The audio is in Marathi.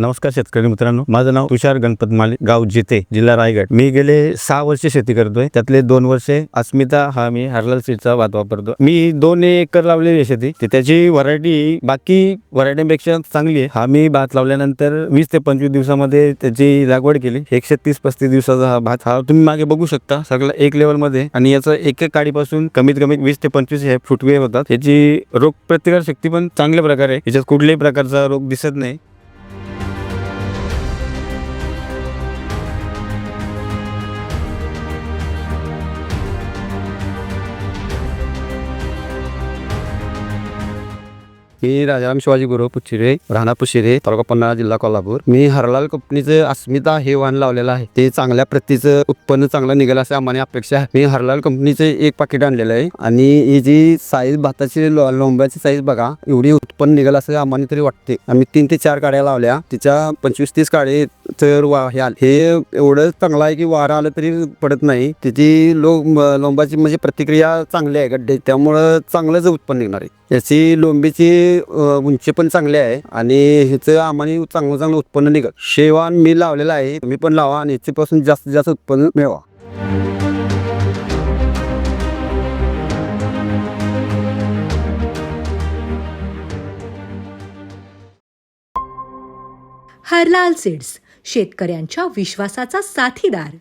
नमस्कार शेतकरी मित्रांनो. माझं नाव तुषार गणपत माले गाव जिते जिल्हा रायगड. मी गेले सहा वर्ष शेती करतोय. त्यातले दोन वर्षे अस्मिता हा मी हरलाल सीडचा भात वापरतो. मी दोन एकर लावलेली आहे शेती. ते त्याची व्हरायटी बाकी व्हरायटीपेक्षा चांगली आहे. हा मी भात लावल्यानंतर वीस ते पंचवीस दिवसामध्ये त्याची लागवड केली. एकशे तीस पस्तीस दिवसाचा हा भात. हा तुम्ही मागे बघू शकता. सगळं एक लेवलमध्ये. आणि याचा एक एक काडीपासून कमीत कमी वीस ते पंचवीस हे फुटवे होतात. याची रोग प्रतिकार शक्ती पण चांगल्या प्रकारे याच्यात कुठल्याही प्रकारचा रोग दिसत नाही. मी राजाराम शिवाजी गुरु पुचिरे राणा पुशिरे तालुका पन्हाळा जिल्हा कोल्हापूर मी हरलाल कंपनीचं अस्मिता हे वाहन लावलेलं आहे ते चांगल्या प्रतीचं उत्पन्न चांगलं निघेल असे आम्हाला अपेक्षा आहे मी हरलाल कंपनीचं एक पाकिट आणलेलं आहे आणि ही जी साईज भाताची लोंब्याची साईज बघा एवढी उत्पन्न निघेल असं आम्हाला तरी वाटते आम्ही तीन ते चार काड्या लावल्या तिच्या पंचवीस तीस काडे तर वा हे हे एवढं चांगलं आहे की वारा आलं तरी पडत नाही तिची लोक लोंबाची म्हणजे प्रतिक्रिया चांगली आहे गड्डे त्यामुळं चांगलंच उत्पन्न निघणार आहे याची लोंबीची अ, उंची पण चांगली आहे आणि ह्याचं आम्हाला चांगलं चांगलं उत्पन्न निघत शेवान मी लावलेला आहे. तुम्ही पण लावा आणि ह्याच्यापासून जास्तीत जास्त उत्पन्न मिळवा. हरलाल सीड्स शेतकऱ्यांच्या विश्वासाचा साथीदार.